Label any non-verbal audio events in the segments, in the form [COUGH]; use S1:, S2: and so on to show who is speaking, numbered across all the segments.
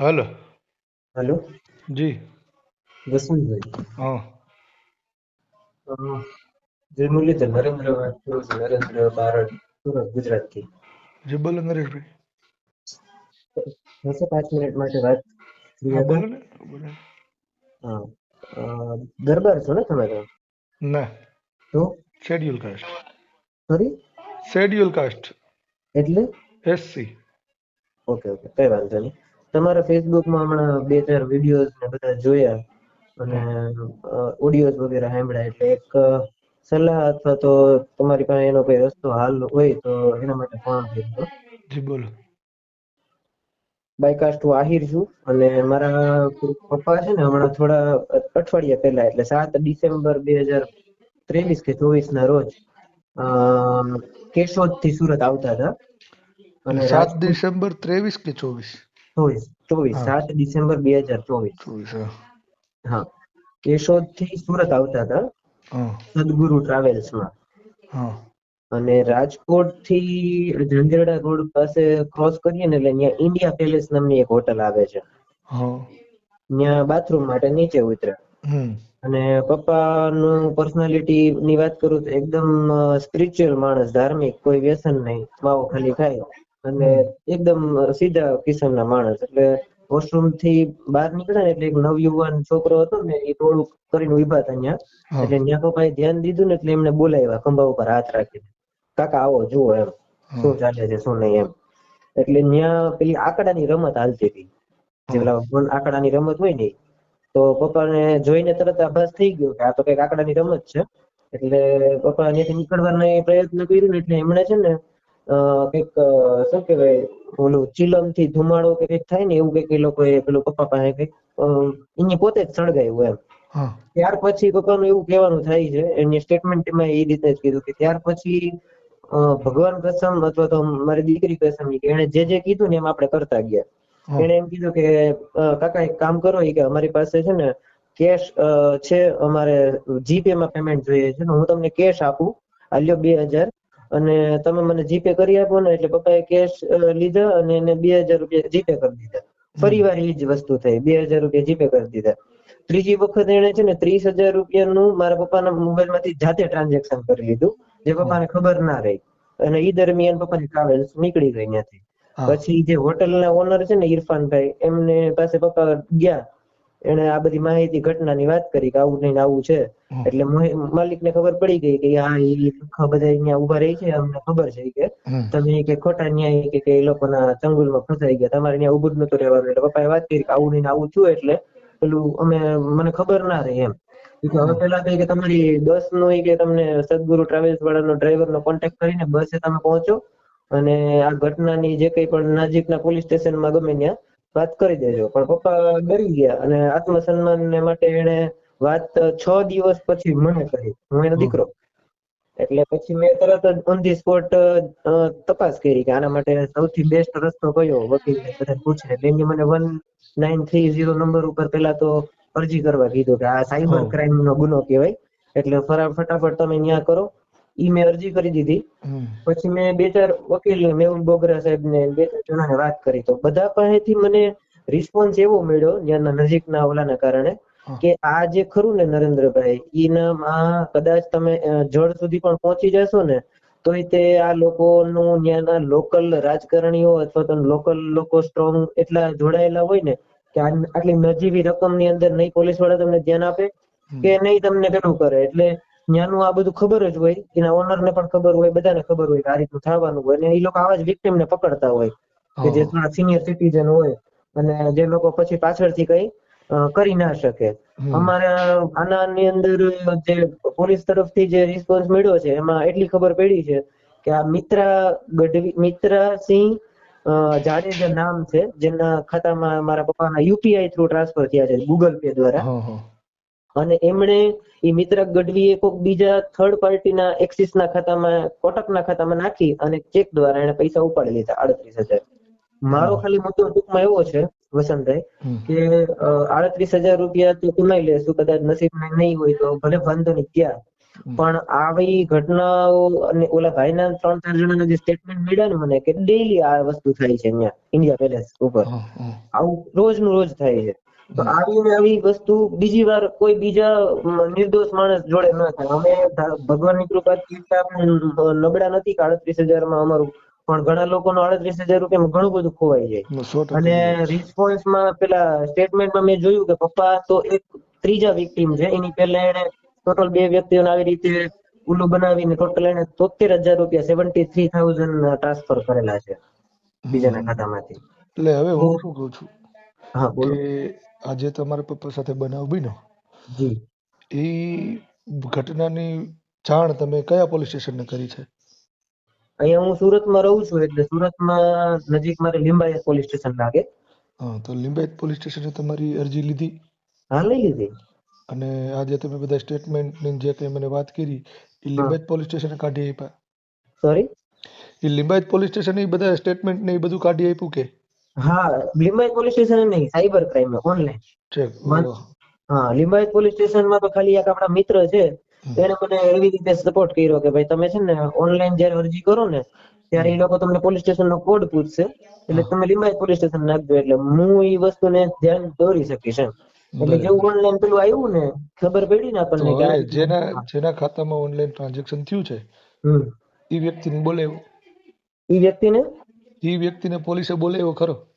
S1: હાલો
S2: hello
S1: જી
S2: વસંતભાઈ
S1: હા
S2: અ, જય મુરલીધર નરેન્દ્ર વાત કરું છું નરેન્દ્ર બારડ સુરત ગુજરાતથી
S1: જી બોલો નરેશભાઈ
S2: થશે પાંચ મિનિટ માટે વાત free
S1: હા
S2: હતા?
S1: બોલો ને બોલો ને.
S2: હા અ, દરબાર છો ને તમે તો?
S1: ના
S2: તો
S1: schedule caste
S2: sorry
S1: schedule caste
S2: એટલે
S1: એસસી
S2: ઓકે ઓકે કઈ વાંધો નહીં તમારા ફેસબુકમાં હમણાં બે ચાર વિડીયોઝ ને બધા જોયા અને ઓડિયોઝ વગેરે સાંભળ્યા એટલે એક સલાહ અથવા તો તમારી પાસે એનો કોઈ રસ્તો હાલ હોય તો એના માટે ફોન કર્યો.
S1: જી બોલો.
S2: બાયકાસ્ટ હું આહિર છું અને મારા પપ્પા છે ને હમણાં થોડા અઠવાડિયા પહેલા એટલે સાત ડિસેમ્બર બે હજાર ત્રેવીસ કે ચોવીસ ના રોજ કેશોદથી સુરત આવતા હતા. અને
S1: સાત ડિસેમ્બર ત્રેવીસ કે ચોવીસ?
S2: ચોવીસ. ચોવીસ સાત ડિસેમ્બર બે હજાર ચોવીસ.
S1: હા.
S2: કેશોદથી સુરત આવતા હતા. સદગુરુ ટ્રાવેલ્સમાં અને રાજકોટથી ઝંઝરડા રોડ પાસે ક્રોસ કરીએ ને એટલે ત્યાં ઇન્ડિયા પેલેસ નામની એક હોટલ આવે છે. ત્યાં બાથરૂમ માટે નીચે ઉતરે.
S1: અને
S2: અને પપ્પાનું પર્સનાલિટી ની વાત કરું તો એકદમ સ્પિરિચ્યુઅલ માણસ ધાર્મિક કોઈ વ્યસન નહીં. માવો ખાલી ખાય. અને એકદમ સીધા કિસ્મના માણસ. એટલે વોશરૂમથી બહાર નીકળ્યા ને એટલે એક નવયુવાન છોકરો હતો ને એ ટોળું કરીને ઊભા હતા ત્યાં. એટલે ત્યાં પપ્પાએ ધ્યાન દીધું ને એટલે એમને બોલાવ્યા ખંભા ઉપર હાથ રાખીને. કાકા આવો જુઓ એમ. શું ચાલે છે શું નહીં એમ. એટલે ત્યાં પેલી આંકડાની રમત હાલતી હતી. જે. પેલા આંકડાની રમત હોય ને. તો પપ્પાને જોઈને તરત આભાસ થઈ ગયો કે આ તો કંઈક આંકડાની રમત છે. એટલે પપ્પા અહીંયાથી નીકળવાનો પ્રયત્ન કર્યો ને એટલે એમણે છે ને કંઈક શું કહેવાય ઓલું ચિલમથી ધુમાડો કે કંઈક થાય ને એવું કંઈક એ લોકોએ પેલું પપ્પા પાસે કંઈક એની પોતે જ સળગાયું એમ. ત્યાર પછી પપ્પાનું એવું કહેવાનું થાય છે એની સ્ટેટમેન્ટમાં એ રીતે જ કીધું કે ત્યાર પછી ભગવાન કસમ અથવા તો મારી દીકરી કસમ કે એણે જે જે કીધું ને એમ આપણે કરતા ગયા.
S1: એને
S2: એણે એમ કીધું કે કાકા એક કામ કરો એ કે અમારી પાસે છે ને કેશ છે અમારે જીપે માં પેમેન્ટ જોઈએ છે હું તમને કેશ આપું આ લ્યો બે હજાર અને તમે મને જીપે કરી આપો ને એટલે પપ્પાએ કેશ લીધા અને એને બે હજાર રૂપિયા જીપે કરી દીધા. ફરી વાર એ જ વસ્તુ થઈ. બે હજાર રૂપિયા જીપે કરી દીધા. ત્રીજી વખત એને છે ને ત્રીસ હજાર રૂપિયાનું મારા પપ્પાના મોબાઈલમાંથી જાતે ટ્રાન્ઝેક્શન કરી લીધું જે પપ્પાને ખબર ના રહી. અને એ દરમિયાન પપ્પાની ટ્રાવેલ્સ નીકળી ગઈ ત્યાંથી. પછી જે હોટલના ઓનર છે ને ઇરફાનભાઈ એમને પાસે પપ્પા ગયા. એને આ બધી માહિતી ઘટનાની વાત કરી કે આવું નહીં આવું છે.
S1: એટલે
S2: એટલે માલિકને ખબર પડી ગઈ કે હા એ બધા અહીંયા ઊભા રહી છે. અમને ખબર છે કે તમે કે ખોટા ન્યાય કે કે એ લોકોના ચંગુલમાં ફસાઈ ગયા. તમારે ત્યાં ઉભું જ નતું રહેવાનું. એટલે પપ્પાએ વાત કરી કે આવું નહીં ને આવું છું એટલે પેલું અમે મને ખબર ના રહી એમ. કે હવે પેલા તો કે તમારી બસ નો કે તમને સદગુરુ ટ્રાવેલ્સ વાળાનો ડ્રાઈવરનો કોન્ટેક્ટ કરીને બસે તમે પહોંચો. અને આ ઘટનાની જે કંઈ પણ નજીકના પોલીસ સ્ટેશનમાં ગમે ત્યાં વાત કરી દેજો. પણ પપ્પા ડરી ગયા અને આત્મસન્માન માટે એને વાત છ દિવસ પછી મને કરી. હું એનો દીકરો. એટલે પછી મેં તરત જ ઓન ધી સ્પોટ તપાસ કરી કે આના માટે સૌથી બેસ્ટ રસ્તો કયો? વકીલ બધા પૂછે એટલે મને one nine three zero number ઉપર પેલા તો અરજી કરવા કીધું કે આ સાયબર ક્રાઇમ નો ગુનો કહેવાય. એટલે ફરા- ફટાફટ તમે ન્યા કરો. ઈ મેં અરજી કરી દીધી. પછી મેં બે ચાર વકીલ મેહુલ બોગરા સાહેબ ને બે ચાર જણાને વાત કરી. તો બધા પાસેથી મને રિસ્પોન્સ એવો મળ્યો ત્યાંના નજીકના ઓલાના કારણે કે આ જે ખરું ને નરેન્દ્રભાઈ ઈનામાં કદાચ તમે જળ સુધી પણ પહોંચી જશો ને તોય તે આ લોકોનું ત્યાંના લોકલ રાજકારણીઓ અથવા તો લોકલ લોકો સ્ટ્રોંગ એટલા જોડાયેલા હોય ને કે આટલી નજીવી રકમની અંદર નહીં પોલીસવાળા તમને ધ્યાન આપે કે નહીં તમને પેલું કરે. એટલે ત્યાંનું આ બધું ખબર જ હોય એના ઓનરને પણ ખબર હોય બધાને ખબર હોય કે આ રીતનું થવાનું હોય. અને એ લોકો આવા જ victim ને પકડતા હોય કે જે થોડા સિનિયર સિટીઝન હોય અને જે લોકો પછી પાછળથી કઈ કરી ના શકે. અમારે આનાની અંદર જે પોલીસ તરફથી જે રિસ્પોન્સ મળ્યો છે એમાં એટલી ખબર પડી છે કે આ મિત્રા ગઢવી મિત્રા સિંહ જાડેજા નામ છે જેના ખાતામાં મારા પપ્પાના યુપીઆઈ થ્રુ ટ્રાન્સફર થયા છે ગૂગલ પે દ્વારા. અને એમણે એ મિત્ર ગઢવીએ કોઈક બીજા થર્ડ પાર્ટીના એક્સિસના ખાતામાં કોટકના ખાતામાં નાખી અને ચેક દ્વારા એને પૈસા ઉપાડી લીધા આડત્રીસ હજાર. મારો ખાલી મુદ્દો ટૂંકમાં એવો છે વસંતભાઈ કે આડત્રીસ હજાર રૂપિયા તો કમાઈ લેશું કદાચ નસીબમાં નહીં હોય તો ભલે વાંધો નહીં ક્યાં? પણ આવી ઘટનાઓ અને ઓલા ભાઈના ત્રણ ચાર જણાના જે સ્ટેટમેન્ટ મળ્યા ને મને કે ડેઈલી આ વસ્તુ થાય છે અહીંયા ઇન્ડિયા પેલેસ ઉપર. આવું રોજનું રોજ થાય છે. તો આવી આવી વસ્તુ બીજી વાર કોઈ બીજા નિર્દોષ માણસ જોડે ન થાય. અમે ભગવાનની કૃપાથી નબળા નથી કે આડત્રીસ હજારમાં અમારું પણ ઘણા લોકોનો અડત્રીસ હજાર રૂપિયામાં ઘણું બધું ખોવાઈ જાય. અને રિસ્પોન્સમાં પેલા સ્ટેટમેન્ટમાં મેં જોયું કે પપ્પા તો એક ત્રીજા વિક્ટીમ છે. એની પહેલા એને ટોટલ બે વ્યક્તિઓને આવી રીતે ઉલ્લુ બનાવીને ટોટલ એને તોતેર હજાર રૂપિયા સેવન્ટી થ્રી થાઉઝન્ડ ટ્રાન્સફર કરેલા છે. બીજાના ખાતામાંથી.
S1: એટલે હવે હું શું કઉ છું
S2: હા બોલો.
S1: આજે તમારા પપ્પા સાથે બનાવ બન્યો.
S2: જી.
S1: એ ઘટનાની જાણ તમે કયા પોલીસ સ્ટેશનને કરી છે?
S2: અહીંયા હું સુરતમાં રહું છું એટલે સુરતમાં નજીક મારે લિંબાયત પોલીસ સ્ટેશન લાગે.
S1: હા તો લિંબાયત પોલીસ સ્ટેશને તમારી અરજી લીધી?
S2: હા લઈ લીધી.
S1: અને આજે તમે બધા સ્ટેટમેન્ટની જે કંઈ મને વાત કરી એ લિંબાયત પોલીસ સ્ટેશને કાઢી આપ્યા?
S2: સોરી
S1: એ લિંબાયત પોલીસ સ્ટેશન એ બધા સ્ટેટમેન્ટ ને એ બધું કાઢી આપ્યું કે?
S2: હા લિંબાયત પોલીસ સ્ટેશન નહીં સાયબર ક્રાઇમ ઓનલાઈન. હા લિંબાયત પોલીસ સ્ટેશનમાં તો ખાલી એક આપણા મિત્ર છે એને મને એવી રીતે સપોર્ટ કર્યો કે ભાઈ તમે છે ને ઓનલાઈન જયારે અરજી કરો ને ત્યારે એ લોકો તમને પોલીસ સ્ટેશન નો કોડ પૂછશે એટલે તમે લિંબાયત પોલીસ સ્ટેશન નાખજો એટલે હું એ વસ્તુને ધ્યાન દોરી શકીશ એમ. એટલે જેવું ઓનલાઈન પેલું આવ્યું ને ખબર પડી ને આપણને કે
S1: જેના જેના ખાતામાં ઓનલાઈન ટ્રાન્ઝેક્શન થયું છે એ વ્યક્તિને બોલે
S2: એ વ્યક્તિને?
S1: એ વ્યક્તિને પોલીસે બોલાવ્યો ખરો.
S2: હમ,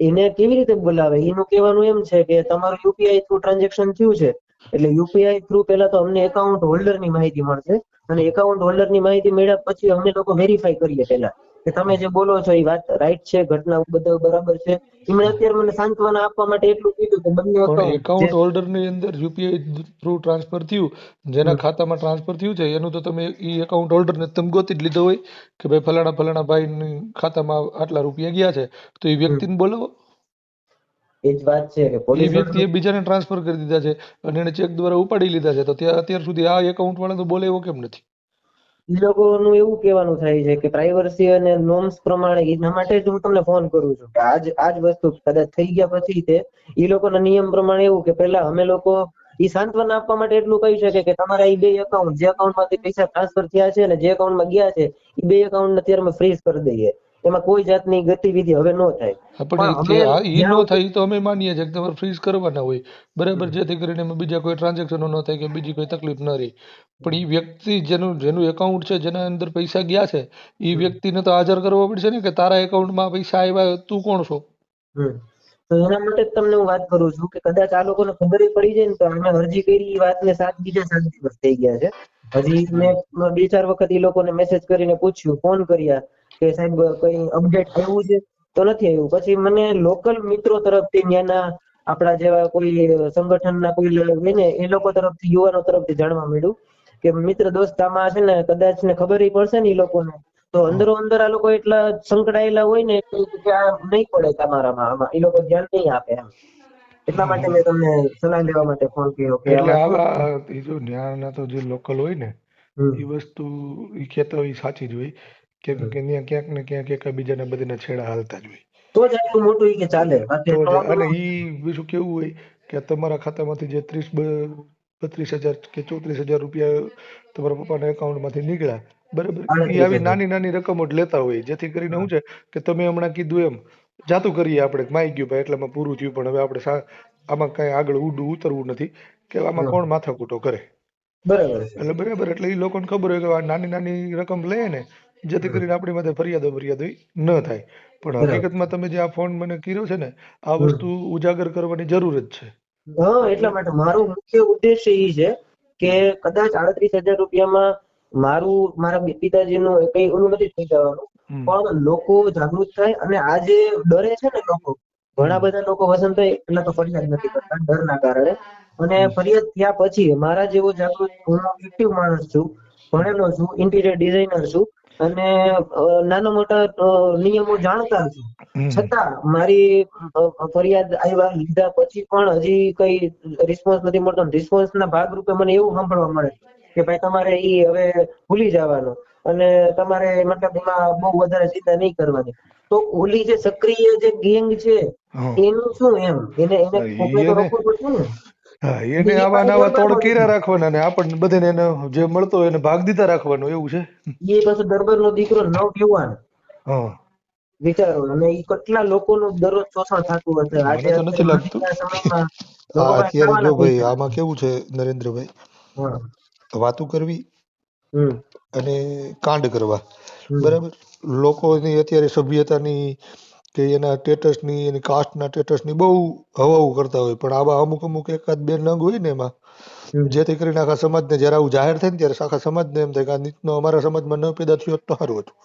S2: એને કેવી રીતે બોલાવે? એનું કહેવાનું એમ છે કે તમારું યુપીઆઈ થ્રુ ટ્રાન્ઝેક્શન થયું છે, એટલે યુપીઆઈ થ્રુ પહેલા તો અમને એકાઉન્ટ હોલ્ડરની માહિતી મળશે અને એકાઉન્ટ હોલ્ડરની માહિતી મળ્યા પછી અમને લોકો વેરીફાઈ કરીએ પહેલા. કે તમે જે બોલો છો એ વાત રાઈટ છે ઘટના બધા બરાબર છે. એમણે અત્યારે મને સાંત્વના આપવા માટે એટલું કીધું કે બંને
S1: એકાઉન્ટ હોલ્ડરની અંદર યુપીઆઈ થ્રુ ટ્રાન્સફર થયું જેના ખાતામાં ટ્રાન્સફર થયું છે એનું તો તમે એ એકાઉન્ટ હોલ્ડર ને તમે ગોતી જ લીધો હોય કે ભાઈ ફલાણા ફલાણા ભાઈ ખાતામાં આટલા રૂપિયા ગયા છે તો એ વ્યક્તિને બોલાવો.
S2: એ જ વાત છે કે
S1: એ
S2: પોલીસ
S1: વ્યક્તિએ બીજાને ટ્રાન્સફર કરી દીધા છે અને એને ચેક દ્વારા ઉપાડી લીધા છે તો ત્યાં અત્યાર સુધી આ એકાઉન્ટ વાળા તો બોલાવ્યો કેમ નથી?
S2: એ લોકોનું એવું કહેવાનું થાય છે કે પ્રાઇવસી અને નોર્મ્સ પ્રમાણે એના માટે જ હું તમને ફોન કરું છું. કે આજ આજ વસ્તુ કદાચ થઈ ગયા પછી તે એ લોકોના નિયમ પ્રમાણે એવું કે પહેલા અમે લોકો એ સાંત્વના આપવા માટે એટલું કહી શકે કે તમારા ઈ બે એકાઉન્ટ જે એકાઉન્ટમાંથી પૈસા ટ્રાન્સફર થયા છે અને જે એકાઉન્ટમાં ગયા છે એ બે એકાઉન્ટ અત્યારે ફ્રીઝ કરી દઈએ. એમાં કોઈ જાતની ગતિવિધિ હવે ન થાય.
S1: પણ એ ઈ ન થાય તો અમે માનીએ છીએ કે તમારે ફ્રીઝ કરવાના હોય. બરાબર જેથી કરીને એમાં બીજા કોઈ ટ્રાન્ઝેક્શનો ન થાય કે બીજી કોઈ તકલીફ ન રહે. પણ એ વ્યક્તિ જેનું જેનું એકાઉન્ટ છે જેના અંદર પૈસા ગયા છે એ વ્યક્તિને તો હાજર કરવો પડશે ને કે તારા એકાઉન્ટમાં પૈસા આવ્યા તું કોણ છો.
S2: તો એના માટે જ તમને હું વાત કરું છું કે કદાચ આ લોકોને ખબર પડી જાય ને તો અમે અરજી કરી એ વાતને સાત બીજા સાત દિવસ થઈ ગયા છે. હજી મેં બે ચાર વખત એ લોકોને મેસેજ કરીને પૂછ્યું ફોન કર્યા. કે સાહેબ કઈ અપડેટ આવ્યું છે? તો નથી આવ્યું. પછી મને લોકલ મિત્રો તરફથી ત્યાંના આપણા જેવા કોઈ સંગઠનના કોઈ હોય ને એ લોકો તરફથી યુવાનો તરફથી જાણવા મળ્યું કે મિત્ર દોસ્ત આમાં છે ને કદાચ ને ખબર પડશે ને એ લોકોને. તો અંદરો અંદર આ લોકો એટલા સંકળાયેલા હોય ને કે આ નહીં પડે તમારામાં આમાં. એ લોકો ધ્યાન નહીં આપે એમ. એટલા માટે મેં તમને સલાહ લેવા માટે ફોન કર્યો કે
S1: એટલે આવા જો ન્યાયના તો જે લોકલ હોય ને એ વસ્તુ એ કહેતા હોય સાચી જ હોય. કેમ કે ત્યાં ક્યાંક ને ક્યાંક એકબીજાના બધાના છેડા હાલતા જ હોય.
S2: તો જ આટલું મોટું ઈ કે ચાલે.
S1: અને ઈ બીજું કેવું હોય કે તમારા ખાતામાંથી જે ત્રીસ બત્રીસ હજાર કે ચોત્રીસ હજાર રૂપિયા તમારા પપ્પાના માંથી નીકળ્યા બરાબર? ઈ આવી નાની નાની રકમો જ લેતા હોય. જેથી કરીને શું છે કે તમે હમણાં કીધું એમ જાતું કરીએ આપણે માઈ ગયું ભાઈ એટલામાં પૂરું થયું પણ હવે આપણે આમાં કઈ આગળ ઉડું ઉતરવું નથી કે આમાં. કોણ માથાકૂટો કરે?
S2: બરાબર
S1: એટલે બરાબર એટલે એ લોકોને ખબર હોય કે આ નાની નાની રકમ લે ને જેથી કરીને આપણી માથે ફરિયાદો ફરિયાદો ન થાય. પણ હકીકતમાં તમે જે આ ફોન મને કર્યો છે ને આ વસ્તુ ઉજાગર કરવાની જરૂર જ છે.
S2: હા એટલા માટે મારો મુખ્ય ઉદ્દેશ એ છે કે કદાચ આડત્રીસ હજાર રૂપિયામાં મારું મારા પિતાજીનું કઈ ઓલું નથી થઈ જવાનું પણ લોકો જાગૃત થાય અને આજે ડરે છે ને લોકો ઘણા બધા લોકો વસંતભાઈ એટલા તો ફરિયાદ નથી કરતા ડરના કારણે. અને ફરિયાદ થયા પછી મારા જેવો જાગૃત હું એક્ટિવ માણસ છું ભણેલો છું ઇન્ટિરિયર ડિઝાઇનર છું અને નાના મોટા નિયમો જાણતા છું છતાં મારી ફરિયાદ આવ્યા લીધા પછી પણ હજી કઈ રિસ્પોન્સ નથી મળતો. રિસ્પોન્સ ના ભાગરૂપે મને એવું સાંભળવા મળે કે ભાઈ તમારે ઈ હવે ભૂલી જવાનું. અને તમારે મતલબ એમાં બહુ વધારે ચિંતા નહીં કરવાની. તો ઓલી જે સક્રિય જે ગેંગ છે એનું શું એમ? એને એને- રોકવું પડશે ને?
S1: હા એને આવા નવા તોડ કર્યા રાખવાના ને આપણને બધાને એને જે મળતો હોય એને ભાગ દીધા રાખવાનો એવું છે?
S2: એ પાછો દરબારનો દીકરો નવ યુવાન
S1: હા.
S2: વિચારો અને એ કેટલા લોકોનું દરરોજ શોષણ થતું હશે? આજે
S1: નથી લાગતું. [LAUGHS] અત્યારે જો ભાઈ આમાં કેવું છે નરેન્દ્રભાઈ? વાતું કરવી અને કાંડ કરવા. બરાબર? લોકોની અત્યારે સભ્યતાની કે એના સ્ટેટસની એની કાસ્ટના સ્ટેટસની બહુ હવાવું કરતા હોય. પણ આવા અમુક અમુક એકાદ બે નંગ હોય ને એમાં જેથી કરીને આખા સમાજને જ્યારે આવું જાહેર થાય ને ત્યારે આખા સમાજને એમ થાય કે આ નીતનો અમારા સમાજમાં ન પેદા થયો હોત તો સારું હતું.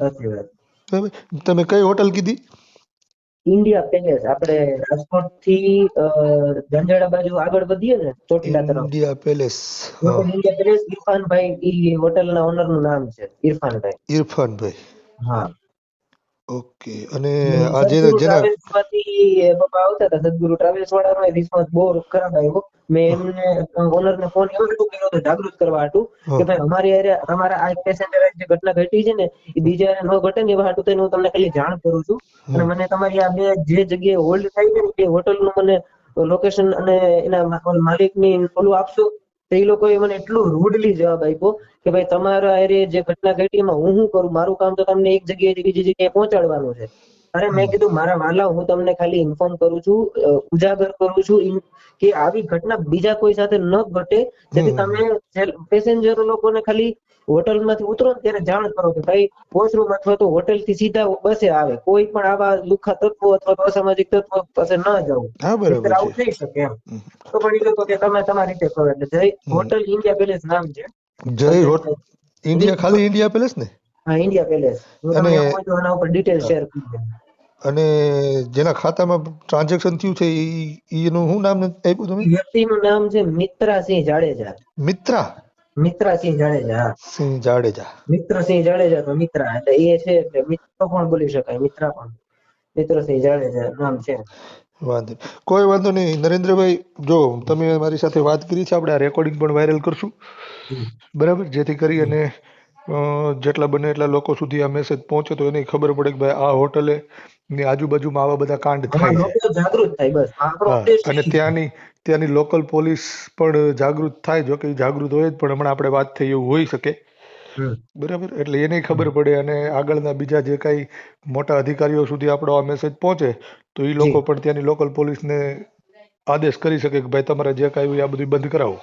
S2: સાચી વાત.
S1: તમે કઈ હોટલ કીધી?
S2: ઇન્ડિયા પેલેસ આપણે રાજકોટથી જંજાડા બાજુ આગળ વધીએ ને ચોટીલા તરફ.
S1: ઇન્ડિયા પેલેસ
S2: ઇન્ડિયા પેલેસ ઇરફાનભાઈ ઈ હોટલના ઓનરનું નામ છે ઇરફાનભાઈ
S1: ઇરફાનભાઈ
S2: હા.
S1: ઓકે અને
S2: અને
S1: આ જે જેના
S2: માંથી પપ્પા આવતા હતા સદગુરુ ટ્રાવેલ્સ વાળાનો રિસ્પોન્સ બહુ ખરાબ આવ્યો. મેં એમને ઓનર ને ફોન એવું હતું કર્યો હતો જાગૃત કરવા
S1: હતું
S2: કે ભાઈ અમારી હારે અમારા આ પેશન્ટ જે ઘટના ઘટી છે ને એ બીજા ન ઘટે ને એવા હતું તો હું તમને ખાલી જાણ કરું છું. અને મને તમારી આ બે જે જગ્યાએ હોલ્ડ થાય છે ને એ હોટલનું મને લોકેશન અને એના માલિકની ઓલું આપશો? તો એ લોકોએ મને એટલું રૂડલી જવાબ આપ્યો કે ભાઈ તમારા એરિયા જે ઘટના ઘટી એમાં હું શું કરું? મારું કામ તો તમને એક જગ્યાએથી બીજી જગ્યાએ પહોંચાડવાનું છે. અરે મેં કીધું મારા વાલા હું તમને ખાલી ઇન્ફોર્મ કરું છું ઉજાગર કરું છું કે આવી ઘટના બીજા કોઈ સાથે ન ઘટે જેથી તમે પેસેન્જર લોકોને ખાલી હોટલમાંથી ઉતરો ને ત્યારે જાણ કરો કે ભાઈ વોશરૂમ અથવા તો હોટેલથી સીધા બસે આવે. કોઈ પણ આવા લુખા તત્વો અથવા તો અસામાજિક તત્વો પાસે ન જવું
S1: બરાબર
S2: આવું થઈ શકે એમ. તો પણ એ લોકો કે તમે તમારી રીતે કરો એટલે જય હોટલ ઇન્ડિયા પેલેસ નામ છે.
S1: જય હોટલ ઇન્ડિયા ખાલી ઇન્ડિયા પેલેસ ને?
S2: હા ઇન્ડિયા પેલેસ.
S1: અને-
S2: એના ઉપર ડિટેલ શેર કરી
S1: અને જેના ખાતામાં ટ્રાન્ઝેક્શન થયું છે ઈ એનું શું નામ આપ્યું તમે?
S2: વ્યક્તિનું નામ છે મિત્રાસિંહ જાડેજા.
S1: મિત્રા?
S2: મિત્રાસિંહ જાડેજા
S1: સિંહ જાડેજા.
S2: મિત્રસિંહ જાડેજા તો મિત્રા એટલે એ છે એટલે મિત્ર પણ બોલી શકાય મિત્રા પણ. મિત્રસિંહ જાડેજા નામ છે.
S1: વાંધો કોઈ વાંધો નહીં. નરેન્દ્રભાઈ જો તમે મારી સાથે વાત કરી છે આપણે આ રેકોર્ડિંગ પણ વાયરલ કરશું. બરાબર? જેથી કરી અને જેટલા બને એટલા લોકો સુધી આ મેસેજ પહોંચે તો એને ખબર પડે કે ભાઈ આ હોટલે ની આજુબાજુમાં આવા બધા કાંડ થાય છે. અને ત્યાંની ત્યાંની લોકલ પોલીસ પણ જાગૃત થાય જો કે જાગૃત હોય જ પણ હમણાં આપણે વાત થઈ એવું હોઈ શકે. બરાબર? એટલે એને ખબર પડે અને આગળના બીજા જે કાંઈ મોટા અધિકારીઓ સુધી આપણો આ મેસેજ પહોંચે તો એ લોકો પણ ત્યાંની લોકલ પોલીસને આદેશ કરી શકે કે ભાઈ તમારે જે કાંઈ હોય આ બધું બંધ કરાવો.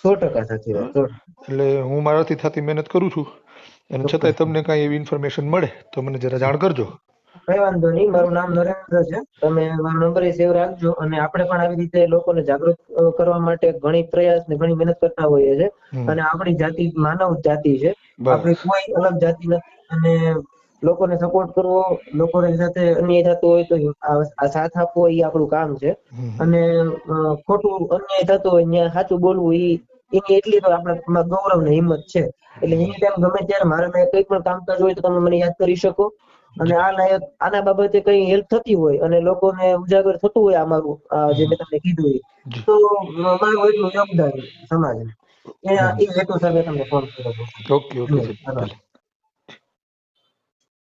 S2: સો ટકા સાચી વાત
S1: એટલે હું મારાથી થતી મહેનત કરું છું. અને છતાંય તમને કાંઈ એવી ઇન્ફોર્મેશન મળે તો મને જરા જાણ કરજો.
S2: કઈ વાંધો નહીં મારું નામ નરેન્દ્ર છે. તમે મારો નંબર સેવ રાખજો અને આપણે પણ આવી રીતે લોકોને જાગૃત કરવા માટે ઘણી પ્રયાસ ને ઘણી મહેનત કરતા હોઈએ છે અને આપણી જાતિ માનવ જાતિ છે.
S1: આપણે
S2: આપણી કોઈ અલગ જાતિ નથી અને લોકોને સપોર્ટ કરવો લોકોની સાથે અન્યાય થતો હોય તો સાથ આપવો એ આપણું કામ છે. અને ખોટું અન્યાય થતો હોય ત્યાં સાચું બોલવું એ એની એટલી તો આપણા ગૌરવ ને હિંમત છે. એટલે એની ટાઈમ ગમે ત્યારે મારે મેં કઈ પણ કામકાજ હોય તો તમે મને યાદ કરી શકો. અને આ લાયક આના બાબતે કઈ હેલ્પ થતી હોય અને લોકોને ઉજાગર થતું હોય અમારું જે મેં તમને કીધું એ. તો મારું એટલું યોગદાન સમાજ એ હેતુ સાથે તમને ફોન કર્યો.
S1: Okay okay